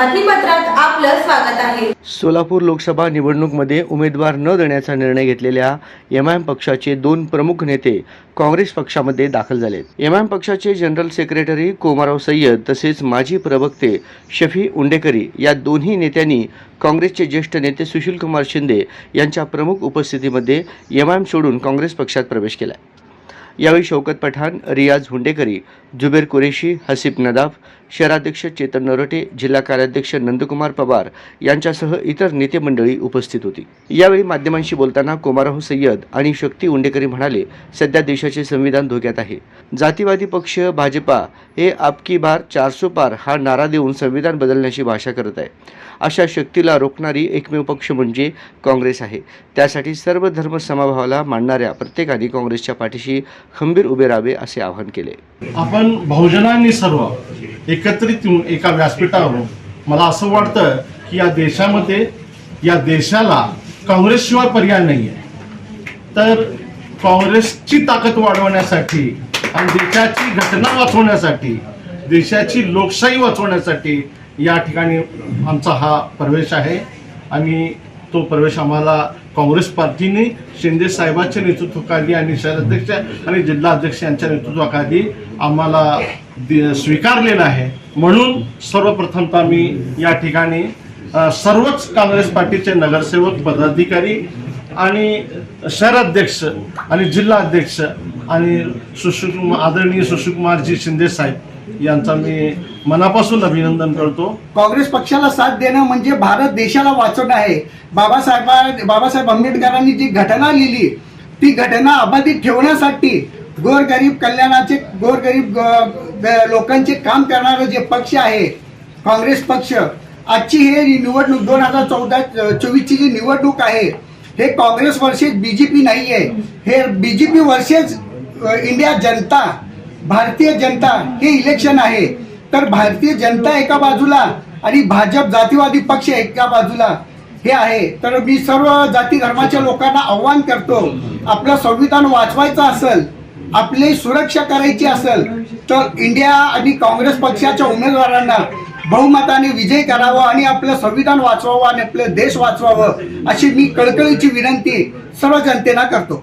बातमीपत्रात आपलं स्वागत आहे. सोलापूर लोकसभा निवडणूकमध्ये उमेदवार न देण्याचा निर्णय घेतलेल्या एम आय एम पक्षाचे दोन प्रमुख नेते काँग्रेस पक्षामध्ये दाखल झालेत. एम आय एम पक्षाचे जनरल सेक्रेटरी कोमाराव सय्यद तसेच माजी प्रवक्ते शफी उंडेकरी या दोन्ही नेत्यांनी काँग्रेसचे ज्येष्ठ नेते सुशीलकुमार शिंदे यांच्या प्रमुख उपस्थितीमध्ये एम आय एम सोडून काँग्रेस पक्षात प्रवेश केला यावेळी शौकत पठाण रियाज हुंडेकरी जुबेर कुरेशी हसीब नदाफ शहराध्यक्ष चेतन नरोटे जिल्हा कार्याध्यक्ष नंदकुमार पवार यांच्यासह इतर नेते मंडळी उपस्थित होती. यावेळी माध्यमांशी बोलताना कोमाराहू सय्यद आणि शक्ती उंडेकरी म्हणाले सध्या देशाचे संविधान धोक्यात आहे. जातीवादी पक्ष भाजपा हे आपकी बार चारसो पार हा नारा देऊन संविधान बदलण्याची भाषा करत आहे. अशा शक्तीला रोखणारी एकमेव पक्ष म्हणजे काँग्रेस आहे. त्यासाठी सर्व धर्म समभावाला मांडणाऱ्या प्रत्येकाने काँग्रेसच्या पाठीशी खंबीर उभे राहावे असे आवाहन केले. आपण बहुजनांनी सर्व एकत्रित येऊन एका व्यासपीठावरून. मला असं वाटतं की या देशामध्ये या देशाला काँग्रेसशिवाय पर्याय नाही आहे तर काँग्रेसची ताकद वाढवण्यासाठी आणि देशाची घटना वाचवण्यासाठी देशाची लोकशाही वाचवण्यासाठी या ठिकाणी आमचा हा प्रवेश आहे. आणि तो प्रवेश आम्हाला काँग्रेस पार्टीने शिंदे साहेबांच्या नेतृत्वाखाली आणि शहराध्यक्ष आणि जिल्हाध्यक्ष यांच्या नेतृत्वाखाली आम्हाला दि- स्वीकारलेला आहे. म्हणून सर्वप्रथमतः मी या ठिकाणी सर्वच काँग्रेस पार्टीचे नगरसेवक पदाधिकारी आणि शहराध्यक्ष आणि जिल्हाध्यक्ष आणि सुशीलकुमार आदरणीय सुशीलकुमारजी शिंदे साहेब यांचा मी मनापासून अभिनंदन करतो. काँग्रेस पक्षाला साथ देणं म्हणजे भारत देशाला वाचवणं आहे. बाबासाहेब बाबासाहेब आंबेडकरांनी जी घटना लिहिली ती घटना अबाधित ठेवण्यासाठी गोरगरीब कल्याणाचे गोरगरीब लोकांचे काम करणारं जे पक्ष आहे काँग्रेस पक्ष आजची हे निवडणूक दोन हजार चौदा चोवीसची जी निवडणूक आहे हे काँग्रेस वर्सेस बीजेपी नाही आहे हे बीजेपी वर्सेस इंडिया जनता भारतीय जनता हे इलेक्शन आहे. तर भारतीय जनता एका बाजूला आणि भाजप जातीवादी पक्ष एका बाजूला हे आहे. तर मी सर्व जाती धर्माच्या लोकांना आव्हान करतो आपलं संविधान वाचवायचं असेल आपली सुरक्षा करायची असेल तर इंडिया आणि काँग्रेस पक्षाच्या उमेदवारांना बहुमताने विजय करावा आणि आपलं संविधान वाचवावं आणि आपलं देश वाचवावं अशी मी कळकळीची विनंती सर्व जनतेला करतो.